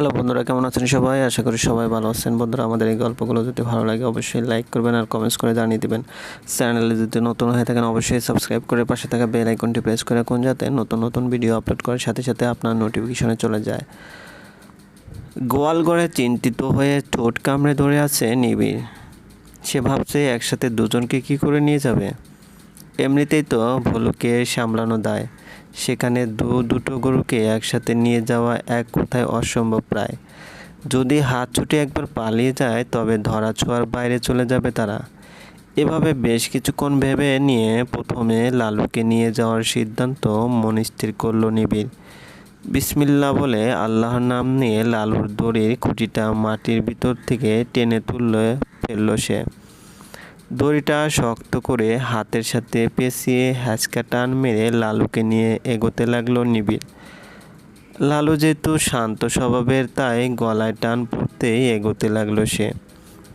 Hello বন্ধুরা, কেমন আছেন সবাই? আশা করি সবাই ভালো আছেন। বন্ধুরা, আমাদের এই গল্পগুলো যদি ভালো লাগে অবশ্যই লাইক করবেন আর কমেন্টস করে জানিয়ে দেবেন। চ্যানেলে যদি নতুন হয়ে থাকেন, অবশ্যই সাবস্ক্রাইব করে পাশে থাকা বেল আইকনটি প্রেস করে রাখুন যাতে নতুন নতুন ভিডিও আপলোড করার সাথে সাথে আপনার নোটিফিকেশনে চলে যায়। গোয়ালগড়ে চিন্তিত হয়ে ঠোঁট কামড়ে ধরে আছে নিবিড়। সে ভাবছে একসাথে দুজনকে কি করে নিয়ে যাবে? এমনিতেই তো ভুলুকে সামলানো দায়। সেখানে দু, দুটো গরুকে একসাথে নিয়ে যাওয়া এক কথায় অসম্ভব প্রায়। যদি হাত ছুটে একবার পালিয়ে যায়, তবে ধরা ছোঁয়ার বাইরে চলে যাবে তারা। এভাবে বেশ কিছুক্ষণ ভেবে নিয়ে প্রথমে লালুকে নিয়ে যাওয়ার সিদ্ধান্ত মনস্থির করল নিবিড়। বিসমিল্লা বলে আল্লাহর নাম নিয়ে লালুর দড়ির খুঁটিটা মাটির ভিতর থেকে টেনে তুললে ফেলল সে। দড়িটা শক্ত করে হাতের সাথে পেঁচিয়ে হ্যাচকা টান মেরে লালুকে নিয়ে এগোতে লাগল নিবিড়। লালু যেহেতু শান্ত স্বভাবের, তাই গলায় টান পড়তেই এগোতে লাগল সে।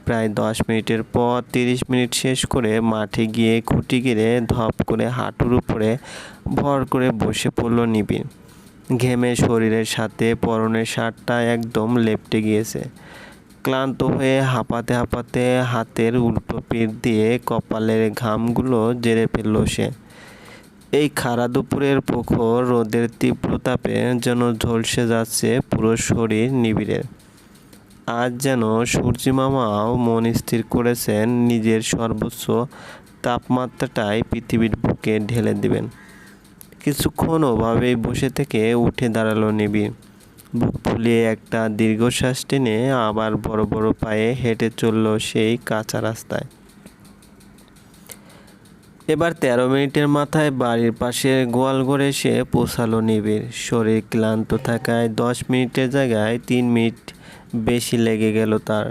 প্রায় দশ মিনিটের পর তিরিশ মিনিট শেষ করে মাঠে গিয়ে খুঁটি গিরে ধপ করে হাঁটুর উপরে ভর করে বসে পড়ল নিবিড়। ঘেমে শরীরের সাথে পরনের শার্টটা একদম লেপটে গিয়েছে। ক্লান্ত হয়ে হাঁপাতে হাঁপাতে হাতের উল্টো পিঠ দিয়ে কপালের ঘামগুলো জেরে ফেলল সে। এই খাড়া দুপুরের প্রখর রোদের তীব্র তাপে যেন ঝলসে যাচ্ছে পুরো শরীর নিবিড়ের আজ যেন সূর্যি মামাও মন স্থির করেছেন নিজের সর্বোচ্চ তাপমাত্রাটাই পৃথিবীর বুকে ঢেলে দিবেন। কিছুক্ষণ ওভাবেই বসে থেকে উঠে দাঁড়াল নিবিড়। বুক ফুলিয়ে একটা দীর্ঘশ্বাস টেনে আবার বড় বড় পায়ে হেঁটে চলল সেই কাঁচা রাস্তায়। এবার তেরো মিনিটের মাথায় বাড়ির পাশে গোয়ালঘরে এসে পৌঁছালো নিবিড়। শরীর ক্লান্ত থাকায় দশ মিনিটের জায়গায় তিন মিনিট বেশি লেগে গেল তার।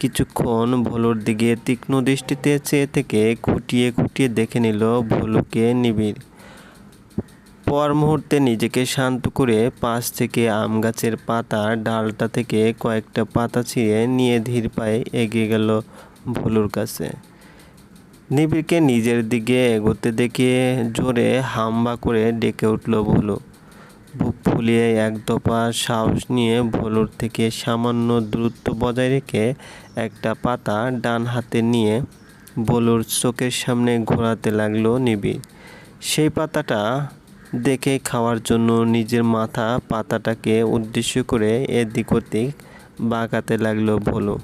কিছুক্ষণ ভোলুর দিকে তীক্ষ্ণ দৃষ্টিতে চেয়ে থেকে খুঁটিয়ে খুঁটিয়ে দেখে নিল ভোলুকে নিবিড়। পর মুহূর্তে নিজেকে শান্ত করে পাশ থেকে আম গাছের পাতা ডালটা থেকে কয়েকটা পাতা ছিঁড়ে নিয়ে ধীর পায়ে এগিয়ে গেল ভোলুর কাছে। নিবিড়কে নিজের দিকে এগোতে দেখে জোরে হাম্বা করে ডেকে উঠল ভোলু। বুক ফুলিয়ে এক দফা সাহস নিয়ে ভোলুর থেকে সামান্য দূরত্ব বজায় রেখে একটা পাতা ডান হাতে নিয়ে ভোলুর চোখের সামনে ঘোরাতে লাগল নিবিড়। সেই পাতাটা দেখে খাওয়ার জন্য নিজের মাথা পাতাটাকে উদ্দেশ্য করে এদিক ওদিক বাঁকাতে লাগল ভোলু।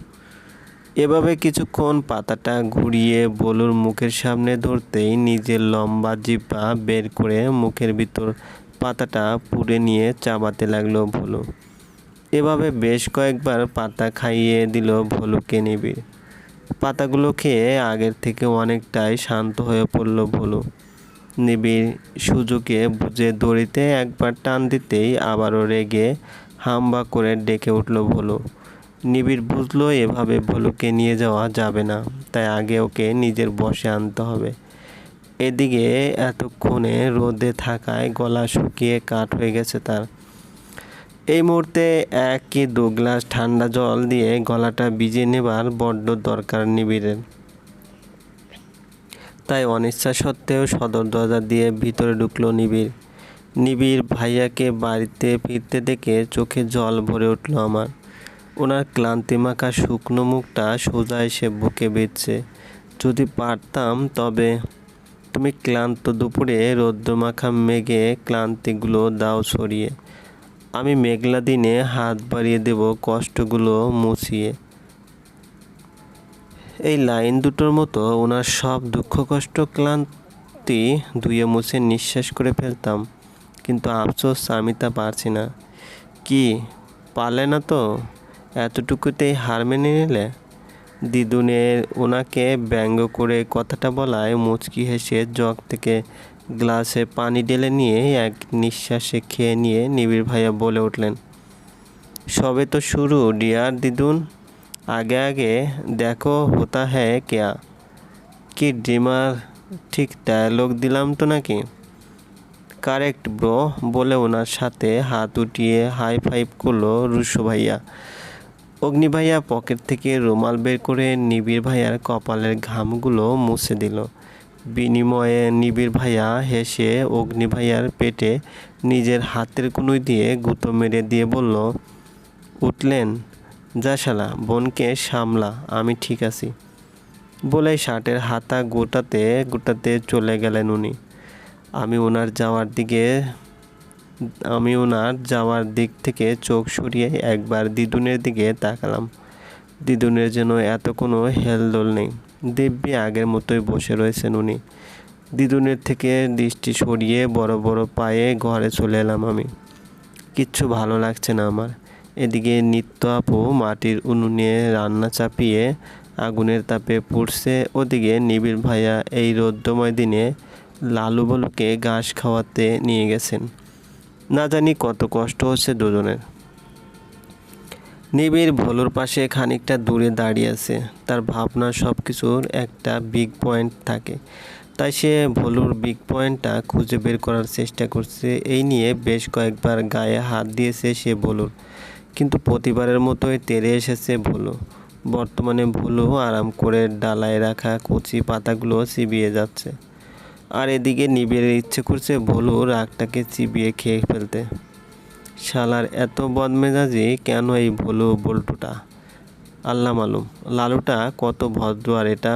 এভাবে কিছুক্ষণ পাতাটা ঘুরিয়ে বলুর মুখের সামনে ধরতেই নিজের লম্বা জিব্বা বের করে মুখের ভিতর পাতাটা পুড়ে নিয়ে চাবাতে লাগল ভোলু। এভাবে বেশ কয়েকবার পাতা খাইয়ে দিল ভোলুকে নিবিড়। পাতাগুলো খেয়ে আগের থেকে অনেকটাই শান্ত হয়ে পড়ল ভোলু। নিবিড় সুযোগে বুঝে দড়িতে একবার টান দিতেই আবারও রেগে হাম্বা করে ডেকে উঠল ভোলু। নিবিড় বুঝলো এভাবে ভোলুকে নিয়ে যাওয়া যাবে না, তাই আগে ওকে নিজের বসে আনতে হবে। এদিকে এতক্ষণে রোদে থাকায় গলা শুকিয়ে কাঠ হয়ে গেছে তার। এই মুহূর্তে এক কি দু গ্লাস ঠান্ডা জল দিয়ে গলাটা ভিজিয়ে নেবার বড্ড দরকার নিবিড়ের। তাই অনিচ্ছা সত্ত্বেও সদর দরজা দিয়ে ভিতরে ঢুকলো নিবিড়। নিবিড় ভাইয়াকে বাড়িতে ফিরতে দেখে চোখে জল ভরে উঠল আমার। ওনার ক্লান্তিমাখা শুকনো মুখটা সোজা এসে বুকে বেঁধছে। যদি পারতাম, তবে তুমি ক্লান্ত দুপুরে রৌদ্রমাখা মেঘে ক্লান্তিগুলো দাও সরিয়ে। আমি মেঘলা দিনে হাত বাড়িয়ে দেব কষ্টগুলো মুছিয়ে। এই লাইন দুটোর মতো ওনার সব দুঃখ, কষ্ট, ক্লান্তি ধুয়ে মুছে নিঃশ্বাস করে ফেলতাম। কিন্তু আফসোস, আমি তা পারছি না। কি, পারলে না তো? এতটুকুতেই হার মেনে নিলে? দিদুনের ওনাকে ব্যঙ্গ করে কথাটা বলায় মুচকি হেসে জগ থেকে গ্লাসে পানি ঢেলে নিয়ে এক নিঃশ্বাসে খেয়ে নিয়ে নিবিড় ভাইয়া বলে উঠলেন, সবে তো শুরু, ডিয়ার দিদুন আগে আগে দেখো হতা হ্যাঁ কেয়া কি ড্রিমার ঠিক ডায়ালগ দিলাম তো নাকি কারেক্ট ব্রো বলে ওনার সাথে হাত উঠিয়ে হাই ফাইভ করল রুশো ভাইয়া অগ্নি ভাইয়া পকেট থেকে রুমাল বের করে নিবিড় ভাইয়ার কপালের ঘামগুলো মুছে দিল বিনিময়ে নিবিড় ভাইয়া হেসে অগ্নি ভাইয়ার পেটে নিজের হাতের কুনুই দিয়ে গুঁতো মেরে দিয়ে বলল উঠলেন যা শালা, বোনকে সামলা, আমি ঠিক আছি। বলে শার্টের হাতা গোটাতে গোটাতে চলে গেলেন উনি। আমি ওনার যাওয়ার দিকে, আমি ওনার যাওয়ার দিক থেকে চোখ সরিয়ে একবার দিদুনের দিকে তাকালাম। দিদুনের যেন এত কোনো হেলদোল নেই। দিব্যি আগের মতোই বসে রয়েছেন উনি। দিদুনের থেকে দৃষ্টি সরিয়ে বড় বড় পায়ে ঘরে চলে এলাম আমি। কিচ্ছু ভালো লাগছে না আমার। এদিকে নিত্য আপু মাটির উনুনে রান্না চাপিয়ে আগুনের তাপে পুড়ছে। ওদিকে নিবিড় ভাইয়া এই রৌদ্রময় দিনে লালু বলুকে ঘাস খাওয়াতে নিয়ে গেছেন। না জানি কত কষ্ট হচ্ছে দুজনের। নিবিড় ভোলুর পাশে খানিকটা দূরে দাঁড়িয়ে আছে। তার ভাবনা সব কিছুর একটা বিগ পয়েন্ট থাকে। তাই সে ভোলুর বিগ পয়েন্টটা খুঁজে বের করার চেষ্টা করছে। এই নিয়ে বেশ কয়েকবার গায়ে হাত দিয়েছে সে ভোলুর। কিন্তু প্রতিবারের মতোই তেরে এসেছে ভোলু। বর্তমানে ভুলু আরাম করে ডালায় রাখা কচি পাতাগুলো চিবিয়ে যাচ্ছে। আর এদিকে নিবিড়ের ইচ্ছে করছে ভুলু রাগটাকে চিবিয়ে খেয়ে ফেলতে। শালার এত বদমেজাজি, কেন এই ভুলু বল্টুটা? আল্লাহ মালুম, লালুটা কত ভদ্র আর এটা?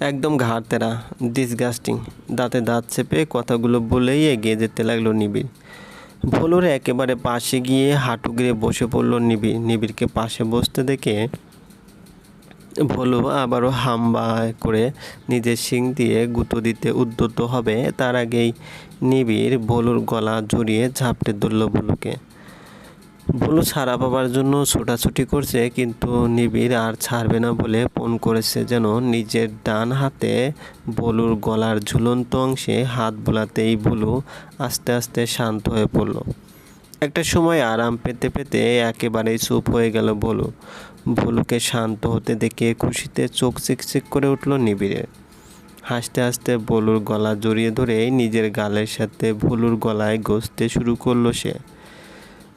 একদম ঘাড়তেরা ডিসগাস্টিং দাঁতে দাঁত চেপে কথাগুলো বলেই এগিয়ে যেতে লাগল নিবিড়। ভোলুর একেবারে পাশে গিয়ে হাঁটু গিয়ে বসে পড়ল নিবিড় নিবিড়কে পাশে বসতে দেখে ভোলু আবারও হাম্বা করে নিজের শিং দিয়ে গুঁতো দিতে উদ্যত হবে। তার আগেই নিবিড় ভোলুর গলা জড়িয়ে ঝাপটে ধরল ভোলুকে। ভুলু ছাড়া পাবার জন্য ছোটাছুটি করছে, কিন্তু নিবিড় আর ছাড়বে না বলে ফোন করেছে যেন নিজের ডান হাতে বলুর গলার ঝুলন্ত অংশে হাত বোলাতেই ভুলু আস্তে আস্তে শান্ত হয়ে পড়ল। একটা সময় আরাম পেতে পেতে একেবারেই চুপ হয়ে গেল বলু। ভুলুকে শান্ত হতে দেখে খুশিতে চোখ চিকচিক করে উঠল নিবিড়ে। হাসতে হাসতে বলুর গলা জড়িয়ে ধরে নিজের গালের সাথে ভুলুর গলায় গসতে শুরু করল সে।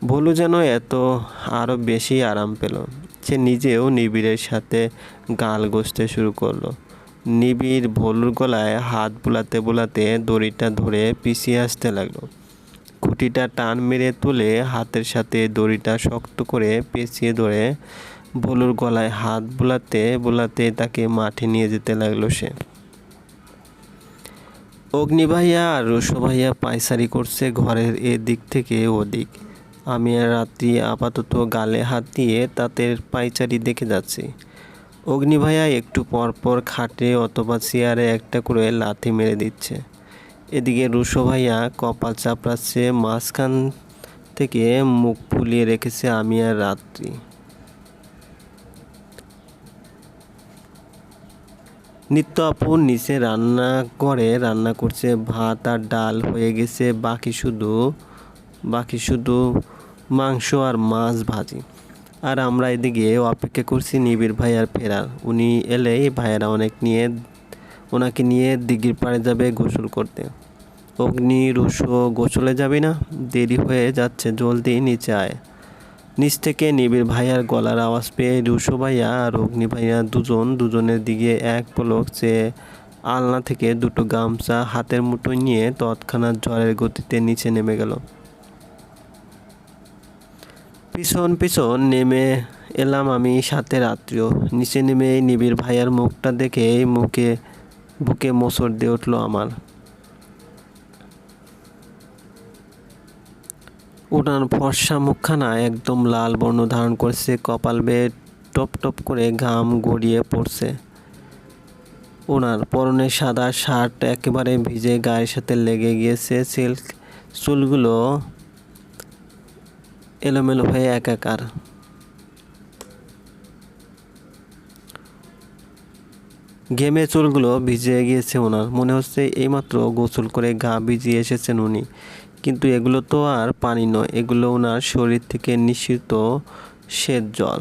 ভুলু যেন এত আরও বেশি আরাম পেল। সে নিজেও নিবিড়ের সাথে গাল গসতে শুরু করল। নিবিড় ভলুর গলায় হাত বুলাতে বুলাতে দড়িটা ধরে পিছিয়ে আসতে লাগল। খুঁটিটা টান মেরে তুলে হাতের সাথে দড়িটা শক্ত করে পেঁচিয়ে ধরে ভলুর গলায় হাত বুলাতে বুলাতে তাকে মাঠে নিয়ে যেতে লাগল সে। অগ্নি ভাইয়া আর রসো পায়সারি করছে ঘরের এদিক থেকে ওদিক। আমি আর রাত্রি আপাতত গালে হাত দিয়ে তাদের পাইচারি দেখে যাচ্ছি। অগ্নি ভাইয়া একটু পর পর খাটে অথবা চেয়ারে একটা করে লাথি মেরে দিচ্ছে। এদিকে রুশো ভাইয়া কপাল চাপড়াচ্ছে, মাঝখান থেকে মুখ ফুলিয়ে রেখেছে আমি আর রাত্রি। নিত্য আপু নিচে রান্না করে, রান্না করছে ভাত আর ডাল হয়ে গেছে, বাকি শুধু বাকি শুধু মাংস আর মাছ ভাজি। আর আমরা এদিকে অপেক্ষা করছি নিবিড় ভাইয়ার ফেরার। উনি এলেই ভাইয়ারা অনেক নিয়ে, ওনাকে নিয়ে দিঘির পাড়ে যাবে গোসল করতে। অগ্নি রুশো গোসলে যাবি না, দেরি হয়ে যাচ্ছে, জলদি নিচে আয়। নিচ থেকে নিবিড় ভাইয়ার গলার আওয়াজ পেয়ে রুশো ভাইয়া আর অগ্নি ভাইয়া দুজন, দুজনের দিকে এক পলক চেয়ে আলনা থেকে দুটো গামছা হাতের মুঠো নিয়ে তৎক্ষণাৎ ঝড়ের গতিতে নিচে নেমে গেল। পিছন পিছন নেমে এলাম আমি সাথে রাত্রিও। নিচে নেমে নিবিড় ভাইয়ার মুখটা দেখে মুখে, বুকে মোচড় দিয়ে উঠল আমার। উনার ফর্সা মুখখানা একদম লাল বর্ণ ধারণ করছে, কপাল বেয়ে টপ টপ করে ঘাম গড়িয়ে পড়ছে। ওনার পরনে সাদা শার্ট একেবারে ভিজে গায়ের সাথে লেগে গিয়েছে, সিল্ক চুলগুলো এলোমেলো হয়ে একাকার। গেমে চুলগুলো ভিজে গিয়েছে ওনার। মনে হচ্ছে এইমাত্র গোসল করে গা ভিজিয়ে এসেছেন উনি। কিন্তু এগুলো তো আর পানি নয়, এগুলো ওনার শরীর থেকে নিঃসৃত শ্বেত জল।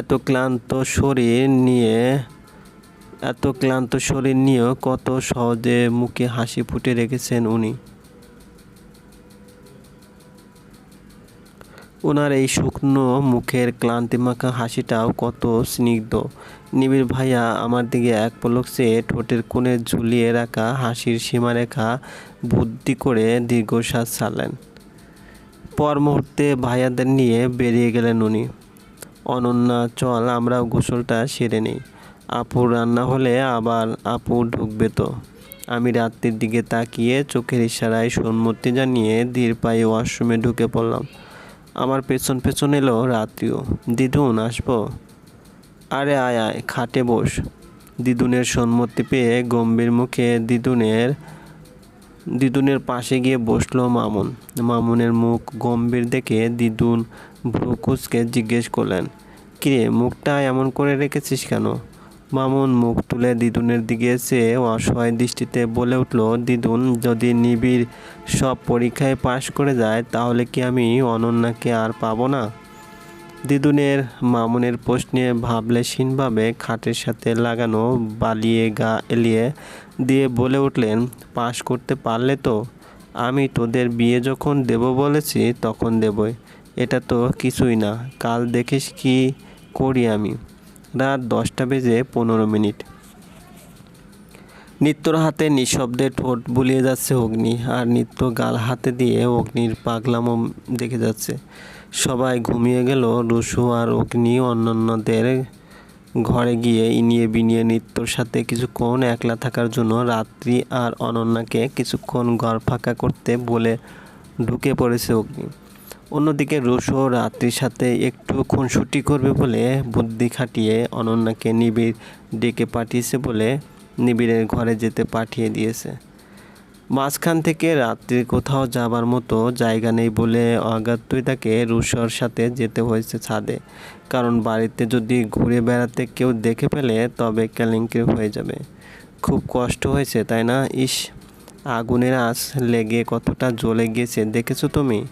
এত ক্লান্ত শরীর নিয়ে, এত ক্লান্ত শরীর নিয়েও কত সহজে মুখে হাসি ফুটে রেখেছেন উনি। ওনার এই শুকনো মুখের ক্লান্তিমাখা হাসিটাও কত স্নিগ্ধ। নিবিড় ভাইয়া, আমার দিকে এক পলক চেয়ে ঠোঁটের কোণে ঝুলিয়ে রাখা হাসির সীমারেখা বুদ্ধি করে দীর্ঘশ্বাস ছাড়লেন। পর মুহূর্তে ভাইয়াদের নিয়ে বেরিয়ে গেলেন উনি। অনন্যা, চল আমরা গোসলটা সেরে নিই। আপু রান্না হলে আবার আপু ঢুকবে তো। আমি রাত্রির দিকে তাকিয়ে চোখের ইশারায় সম্মতি জানিয়ে ধীর পায়ে ওয়াশরুমে ঢুকে পড়লাম। আমার পেছন পেছন এলো রাত্রিও। দিদুন আসব? আরে আয় আয়, খাটে বস। দিদুনের সম্মতি পেয়ে গম্ভীর মুখে দিদুনের দিদুনের পাশে গিয়ে বসল মামুন। মামুনের মুখ গম্ভীর দেখে দিদুন ভ্রুকুচকে জিজ্ঞেস করলেন, কিরে, মুখটা এমন করে রেখেছিস কেন? মামুন মুখ তুলে দিদুনের দিকে চেয়ে অসহায় দৃষ্টিতে বলে উঠল, দিদুন, যদি নিবিড় সব পরীক্ষায় পাশ করে যায়, তাহলে কি আমি অনন্যাকে আর পাবো না? দিদুনের মামুনের প্রশ্নে ভাবলেশীনভাবে খাটের সাথে লাগানো বালিয়ে গা এলিয়ে দিয়ে বলে উঠলেন, পাশ করতে পারলে তো? আমি তোদের বিয়ে যখন দেব বলেছি, তখন দেবই। এটা তো কিছুই না। কাল দেখিস কি করি আমি। রাত দশটা বেজে পনেরো মিনিট। নিত্যর হাতে নিঃশব্দে ঠোঁট বুলিয়ে যাচ্ছে অগ্নি, আর নিত্য গাল হাতে দিয়ে অগ্নির পাগলামো দেখে যাচ্ছে। সবাই ঘুমিয়ে গেল, রুশু আর অগ্নি অন্যান্যদের ঘরে গিয়ে ইনিয়ে বিনিয়ে নিত্যর সাথে কিছুক্ষণ একলা থাকার জন্য রাত্রি আর অনন্যাকে কিছুক্ষণ ঘর ফাঁকা করতে বলে ঢুকে পড়েছে অগ্নি। অন্যদিকে রুশো রাত্রির সাথে একটু খুনসুটি করবে বলে বুদ্ধি খাটিয়ে অনন্যাকে নিবিড় ডেকে পাঠিয়েছে বলে নিবিড়ের ঘরে যেতে পাঠিয়ে দিয়েছে। মাঝখান থেকে রাত্রির কোথাও যাবার মতো জায়গা নেই বলে অগাত্যই তাকে রুশোর সাথে যেতে হয়েছে ছাদে। কারণ বাড়িতে যদি ঘুরে বেড়াতে কেউ দেখে ফেলে, তবে কেলেঙ্কির হয়ে যাবে। খুব কষ্ট হয়েছে, তাই না? ইস, আগুনের আঁচ লেগে কতটা জ্বলে গিয়েছে দেখেছ তুমি?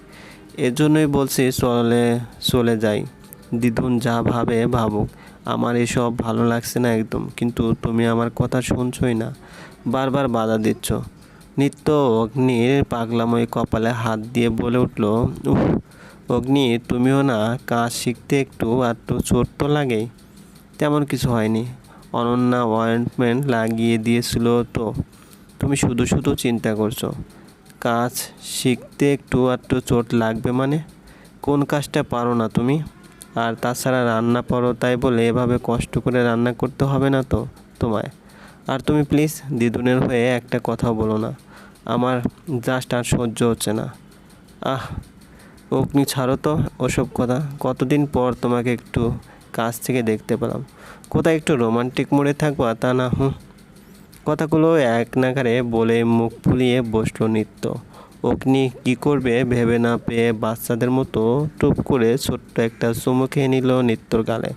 এজন্যই বলছি, চলে চলে যাই। দিদুন যা ভাবে, ভাবুক। আমার এসব ভালো লাগছে না একদম, কিন্তু তুমি আমার কথা শুনছই না। বারবার বাধা দিচ্ছ। নিত্য অগ্নির পাগলাময় কপালে হাত দিয়ে বলে উঠল উহ অগ্নি, তুমিও না, কাজ শিখতে একটু একটু চোট তো লাগেই। তেমন কিছু হয়নি। অনন্যা অয়েন্টমেন্ট লাগিয়ে দিয়েছিল তো। তুমি শুধু শুধু চিন্তা করছ। কাজ শিখতে একটু একটু চোট লাগবে মানে? কোন কাজটা পারো না তুমি? আর তাছাড়া রান্না পারো তাই বলে এভাবে কষ্ট করে রান্না করতে হবে না তো তোমায়। আর তুমি প্লিজ দিদুনের হয়ে একটা কথা বলো না। আমার জাস্ট আর সহ্য হচ্ছে না। আহ, অগ্নি ছাড়ো তো ওসব কথা। কতদিন পর তোমাকে একটু কাছ থেকে দেখতে পেলাম। কোথায় একটু রোমান্টিক মোড়ে থাকবা তা না, হুম। কথাগুলো এক নাগারে বলে মুখ ফুলিয়ে বসল নিত্য। অগ্নি কী করবে ভেবে না পেয়ে বাচ্চাদের মতো টুপ করে ছোট্ট একটা চুমু খেয়ে নিল নিত্যর গালে।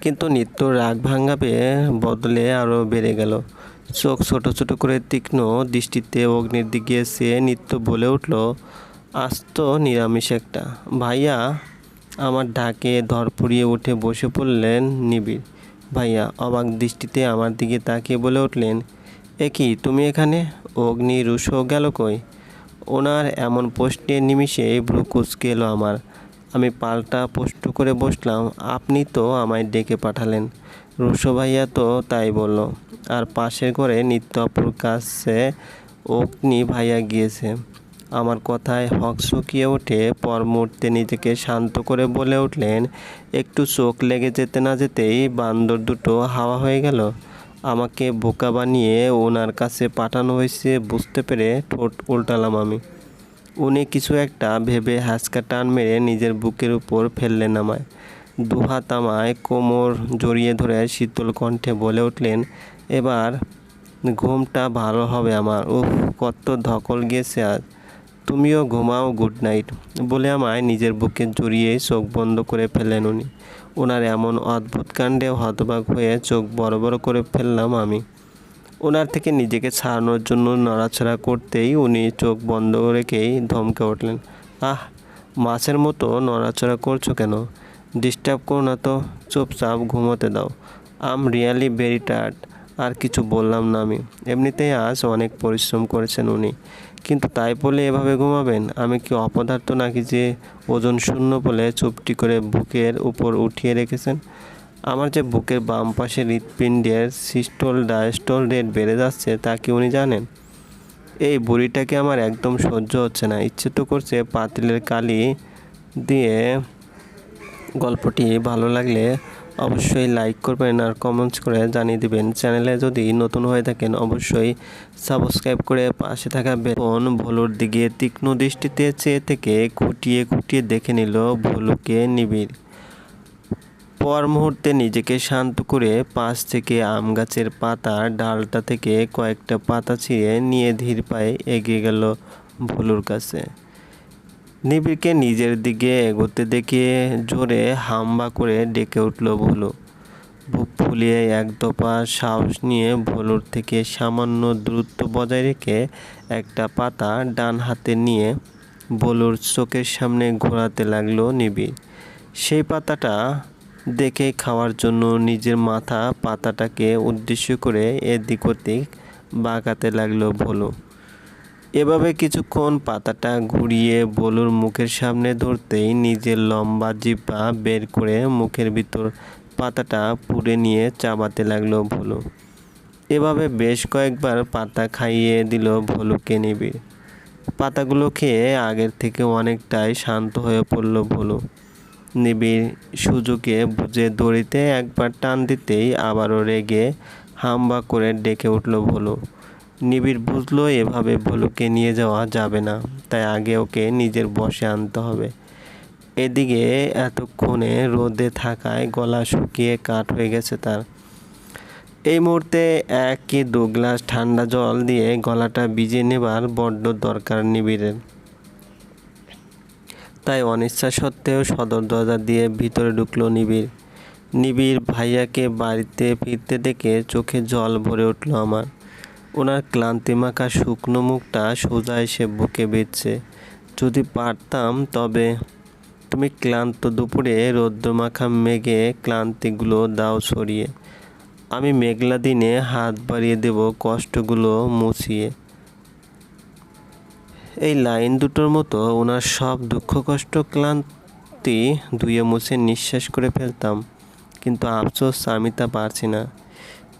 কিন্তু নিত্য রাগ ভাঙাবে বদলে আরও বেড়ে গেল। চোখ ছোট ছোট করে তীক্ষ্ণ দৃষ্টিতে অগ্নির দিকে সে নিত্য বলে উঠল, আস্ত নিরামিষ একটা। ভাইয়া, আমার ঢাকে ধরপড়িয়ে উঠে বসে পড়লেন নিবিড়। ভাইয়া অবাক দৃষ্টিতে আমার দিকে তাকিয়ে বলে উঠলেন, এ কি, তুমি এখানে? অগ্নি রুশো গেল কই? ওনার এমন প্রশ্নের নিমিষে ভ্রু কুচকে এলো আমার। আমি পাল্টা প্রশ্ন করে বসলাম, আপনি তো আমায় ডেকে পাঠালেন। রুশো ভাইয়া তো তাই বলল। আর পাশের ঘরে নিত্য অপুর কাছে অগ্নি ভাইয়া গিয়েছে। আমার কথায় হক শুকিয়ে ওঠে পর মুহূর্তে নিজেকে শান্ত করে বলে উঠলেন, একটু চোখ লেগে যেতে না যেতেই বান্দর দুটো হাওয়া হয়ে গেল। আমাকে বোকা বানিয়ে ওনার কাছে পাঠানো হয়েছে বুঝতে পেরে ঠোঁট উল্টালাম আমি। উনি কিছু একটা ভেবে হাসকা টান মেরে নিজের বুকের উপর ফেললেন আমায়। দুহাত আমায় কোমর জড়িয়ে ধরে শীতল কণ্ঠে বলে উঠলেন, এবার ঘুমটা ভালো হবে আমার। উফ, কত ধকল গেছে আজ। তুমিও ঘুমাও গুড নাইট বলে আমায় নিজের বুকে জড়িয়ে চোখ বন্ধ করে ফেললেন উনি। ওনার এমন অদ্ভুত কাণ্ডে হতবাক হয়ে চোখ বড় বড় করে ফেললাম আমি। ওনার থেকে নিজেকে ছাড়ানোর জন্য নড়াচড়া করতেই উনি চোখ বন্ধ রেখেই ধমকে উঠলেন, আহ, মাছের মতো নড়াচড়া করছ কেন? ডিস্টার্ব করো না তো, চুপচাপ ঘুমোতে দাও। আম রিয়ালি ভেরি টায়ার্ড আর কিছু বললাম না আমি। এমনিতেই আজ অনেক পরিশ্রম করেছেন উনি। কিন্তু তাই বলে এভাবে ঘুমাবেন? আমি কি অপদার্থ নাকি যে ওজন শূন্য বলে চুপটি করে বুকের উপর উঠিয়ে রেখেছেন? আমার যে বুকের বাম পাশে হৃৎপিণ্ডের সিস্টোল ডায়াস্টোল রেট বেড়ে যাচ্ছে, তা কি উনি জানেন? এই বুড়িটাকে আমার একদম সহ্য হচ্ছে না। ইচ্ছে তো করছে পাতিলের কালি দিয়ে গল্পটি ভালো লাগলে অবশ্যই লাইক করবেন আর কমেন্টস করে জানিয়ে দিবেন। চ্যানেলে যদি নতুন হয়ে থাকেন, অবশ্যই সাবস্ক্রাইব করে পাশে থাকা বেতন ভোলুর দিকে তীক্ষ্ণ দৃষ্টিতে চেয়ে থেকে খুঁটিয়ে খুঁটিয়ে দেখে নিল ভোলুকে নিবিড়। পর মুহূর্তে নিজেকে শান্ত করে পাশ থেকে আম গাছের পাতা ডালটা থেকে কয়েকটা পাতা ছিঁড়ে নিয়ে ধীর পায়ে এগিয়ে গেল ভোলুর কাছে। নিবিড়কে নিজের দিকে এগোতে দেখে জোরে হাম্বা করে ডেকে উঠল ভোলু। বুক ফুলিয়ে এক দফা সাহস নিয়ে ভোলুর থেকে সামান্য দূরত্ব বজায় রেখে একটা পাতা ডান হাতে নিয়ে ভোলুর চোখের সামনে ঘোরাতে লাগল নিবিড়। সেই পাতাটা দেখে খাওয়ার জন্য নিজের মাথা পাতাটাকে উদ্দেশ্য করে এদিক ওদিক বাঁকাতে লাগল ভোলু। এভাবে কিছুক্ষণ পাতাটা ঘুরিয়ে বলুর মুখের সামনে ধরতেই নিজের লম্বা জিব্বা বের করে মুখের ভিতর পাতাটা পুড়ে নিয়ে চাবাতে লাগল ভোলু। এভাবে বেশ কয়েকবার পাতা খাইয়ে দিল ভোলুকে নিবিড়। পাতাগুলো খেয়ে আগের থেকে অনেকটাই শান্ত হয়ে পড়ল ভোলু। নিবিড় সুযোগে বুঝে দড়িতে একবার টান দিতেই আবারও রেগে হাম্বা করে ডেকে উঠল ভোলু। নিবিড় বুঝলো, এভাবে ভোলুকে নিয়ে যাওয়া যাবে না, তাই আগে ওকে নিজের বসে আনতে হবে। এদিকে এতক্ষণে রোদে থাকায় গলা শুকিয়ে কাঠ হয়ে গেছে তার। এই মুহূর্তে এক কি দু গ্লাস ঠান্ডা জল দিয়ে গলাটা ভিজিয়ে নেবার বড্ড দরকার নিবিড়ের। তাই অনিচ্ছা সত্ত্বেও সদর দরজা দিয়ে ভিতরে ঢুকলো নিবিড়। নিবিড় ভাইয়াকে বাড়িতে ফিরতে দেখে চোখে জল ভরে উঠল আমার। ওনার ক্লান্তিমাখা শুকনো মুখটা সোজা এসে বুকে বেঁধছে। যদি পারতাম, তবে তুমি ক্লান্ত দুপুরে রৌদ্রমাখা মেঘে ক্লান্তিগুলো দাও সরিয়ে। আমি মেঘলা দিনে হাত বাড়িয়ে দেব কষ্টগুলো মুছিয়ে। এই লাইন দুটোর মতো ওনার সব দুঃখ, কষ্ট, ক্লান্তি ধুয়ে মুছে নিঃশ্বাস করে ফেলতাম। কিন্তু আফসোস, আমি তা পারছি না।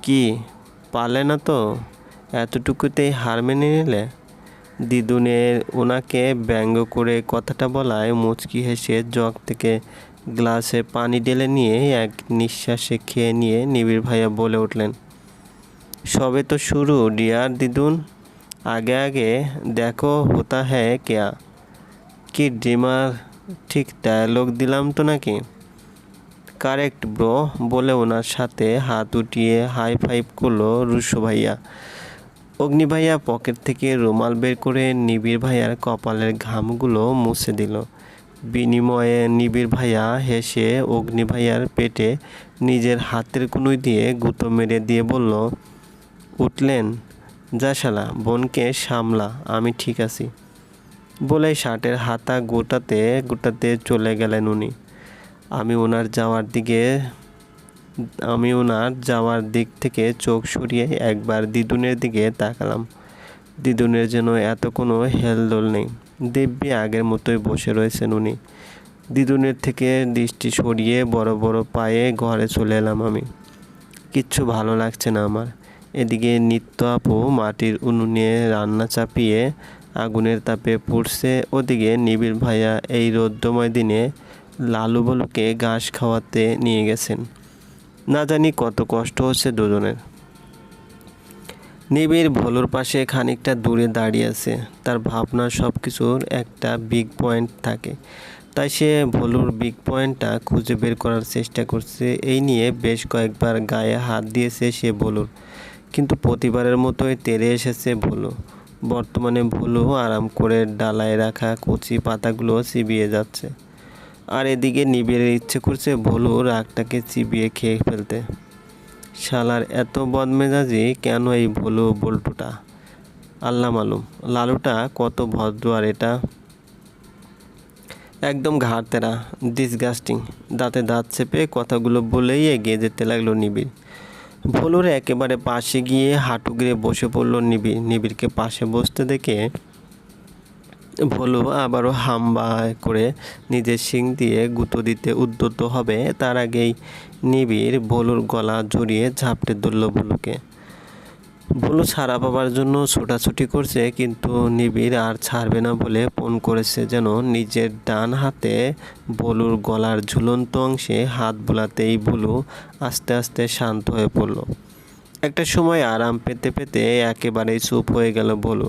কি, পারলে না তো? এতটুকুতেই হার মেনে নিলে? দিদুনের ওনাকে ব্যঙ্গ করে কথাটা বলায় মুচকি হেসে জগ থেকে গ্লাসে পানি ঢেলে নিয়ে এক নিঃশ্বাসে খেয়ে নিয়ে নিবিড় ভাইয়া বলে উঠলেন, সবে তো শুরু, ডিয়ার দিদুন। আগে আগে দেখো হোতা হ্যাঁ কেয়া। কি ড্রিমার ঠিক ডায়ালগ দিলাম তো নাকি? কারেক্ট ব্রো, বলে ওনার সাথে হাত উঠিয়ে হাই ফাইভ করল রুশো ভাইয়া। অগ্নি ভাইয়া পকেট থেকে রুমাল বের করে নিবিড় ভাইয়ার কপালের ঘামগুলো মুছে দিল। বিনিময়ে নিবিড় ভাইয়া হেসে অগ্নি ভাইয়ার পেটে নিজের হাতের কুনুই দিয়ে গুঁতো মেরে দিয়ে বলল, উঠলেন? যা শালা, বোনকে সামলা, আমি ঠিক আছি। বলে শার্টের হাতা গোটাতে গোটাতে চলে গেলেন উনি। আমি ওনার যাওয়ার দিকে আমি ওনার যাওয়ার দিক থেকে চোখ সরিয়ে একবার দিদুনের দিকে তাকালাম। দিদুনের যেন এত কোনো হেলদোল নেই। দিব্যি আগের মতোই বসে রয়েছেন উনি। দিদুনের থেকে দৃষ্টি সরিয়ে বড় বড় পায়ে ঘরে চলে এলাম আমি। কিচ্ছু ভালো লাগছে না আমার। এদিকে নিত্য আপু মাটির উনুনে রান্না চাপিয়ে আগুনের তাপে পুড়ছে। ওদিকে নিবিড় ভাইয়া এই রৌদ্রময় দিনে লালু বলুকে ঘাস খাওয়াতে নিয়ে গেছেন। না জানি কত কষ্ট হচ্ছে দুজনের। নিবিড় ভোলুর পাশে খানিকটা দূরে দাঁড়িয়ে আছে। তার ভাবনা সব কিছুর একটা বিগ পয়েন্ট থাকে। তাই সে ভোলুর বিগ পয়েন্টটা খুঁজে বের করার চেষ্টা করছে। এই নিয়ে বেশ কয়েকবার গায়ে হাত দিয়েছে সে ভোলুর। কিন্তু প্রতিবারের মতোই তেরে এসেছে ভোলু। বর্তমানে ভুলু আরাম করে ডালায় রাখা কচি পাতাগুলো চিবিয়ে যাচ্ছে। আর এদিকে নিবিড়ের ইচ্ছে করছে ভোলু রাগটাকে চিবিয়ে খেয়ে ফেলতে। শালার এত বদমেজাজি, কেন এই ভোলু বল্টুটা? আল্লাহ মালুম, লালুটা কত ভদ্র আর এটা। একদম ঘাড়তেরা ডিসগাস্টিং দাঁতে দাঁত চেপে কথাগুলো বলেই এগিয়ে যেতে লাগল নিবিড়। ভোলুর একেবারে পাশে গিয়ে হাঁটু গিয়ে বসে পড়ল নিবিড়। নিবিড়কে পাশে বসতে দেখে ভোলু আবারও হাম্বা করে নিজের শিং দিয়ে গুঁতো দিতে উদ্যত হবে। তার আগেই নিবিড় ভোলুর গলা জড়িয়ে ঝাপটে ধরল ভোলুকে। ভুলু ছাড়া পাবার জন্য ছোটাছুটি করছে, কিন্তু নিবিড় আর ছাড়বে না বলে ফোন করেছে যেন নিজের ডান হাতে বলুর গলার ঝুলন্ত অংশে হাত বোলাতেই ভুলু আস্তে আস্তে শান্ত হয়ে পড়ল। একটা সময় আরাম পেতে পেতে একেবারেই চুপ হয়ে গেল ভুলু।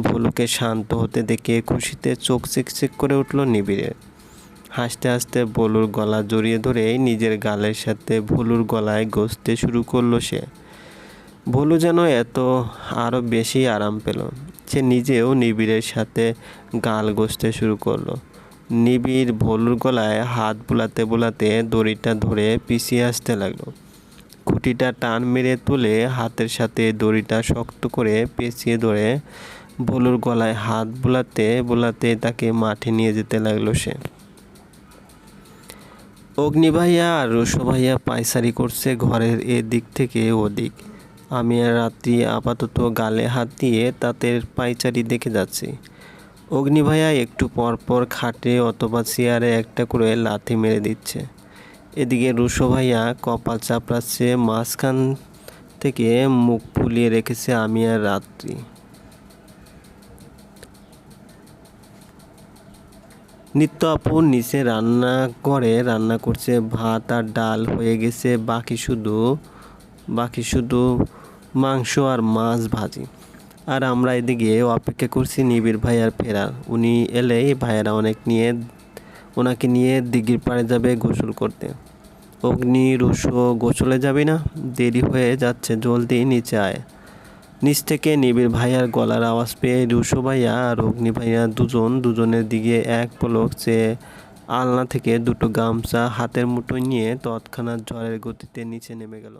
ভুলুকে শান্ত হতে দেখে খুশিতে চোখ চিকচিক করে উঠল নিবিড়ের হাসতে হাসতে বলুর গলা জড়িয়ে ধরে নিজের গালের সাথে ভুলুর গলায় গসতে শুরু করল সে। ভুলু যেন এত আরও বেশি আরাম পেল। সে নিজেও নিবিড়ের সাথে গাল গসতে শুরু করল। নিবিড় ভলুর গলায় হাত বুলাতে বুলাতে দড়িটা ধরে পিছিয়ে আসতে লাগল। খুঁটিটা টান মেরে তুলে হাতের সাথে দড়িটা শক্ত করে পেঁচিয়ে ধরে ভলুর গলায় হাত বোলাতে বোলাতে তাকে মাঠে নিয়ে যেতে লাগল সে। অগ্নি ভাইয়া আর রুশো ভাইয়া পায়সারি করছে ঘরের এদিক থেকে ওদিক। আমি আর রাত্রি আপাতত গালে হাত দিয়ে তাদের পাইচারি দেখে যাচ্ছি। অগ্নি ভাইয়া একটু পর পর খাটে অথবা চেয়ারে একটা করে লাথি মেরে দিচ্ছে। এদিকে রুশো ভাইয়া কপাল চাপড়াচ্ছে, মাঝখান থেকে মুখ ফুলিয়ে রেখেছে আমি আর রাত্রি। নিত্য আপু নিচে রান্না করে, রান্না করছে ভাত আর ডাল, হয়ে গেছে বাকি শুধু বাকি শুধু মাংস আর মাছ ভাজি। আর আমরা এদিকে অপেক্ষা করছি নিবিড় ভাইয়ার ফেরার। উনি এলেই ভাইয়ারা অনেক নিয়ে, ওনাকে নিয়ে দিঘির পাড়ে যাবে গোসল করতে। অগ্নি রুশো গোসলে যাবি না? দেরি হয়ে যাচ্ছে, জলদি নিচে আয়। নিচ থেকে নিবিড় ভাইয়ার গলার আওয়াজ পেয়ে রুশো ভাইয়া আর অগ্নি ভাইয়া দুজন দুজনের দিকে এক পলক চেয়ে আলনা থেকে দুটো গামছা হাতের মুঠো নিয়ে তৎক্ষণাৎ ঝড়ের গতিতে নিচে নেমে গেল।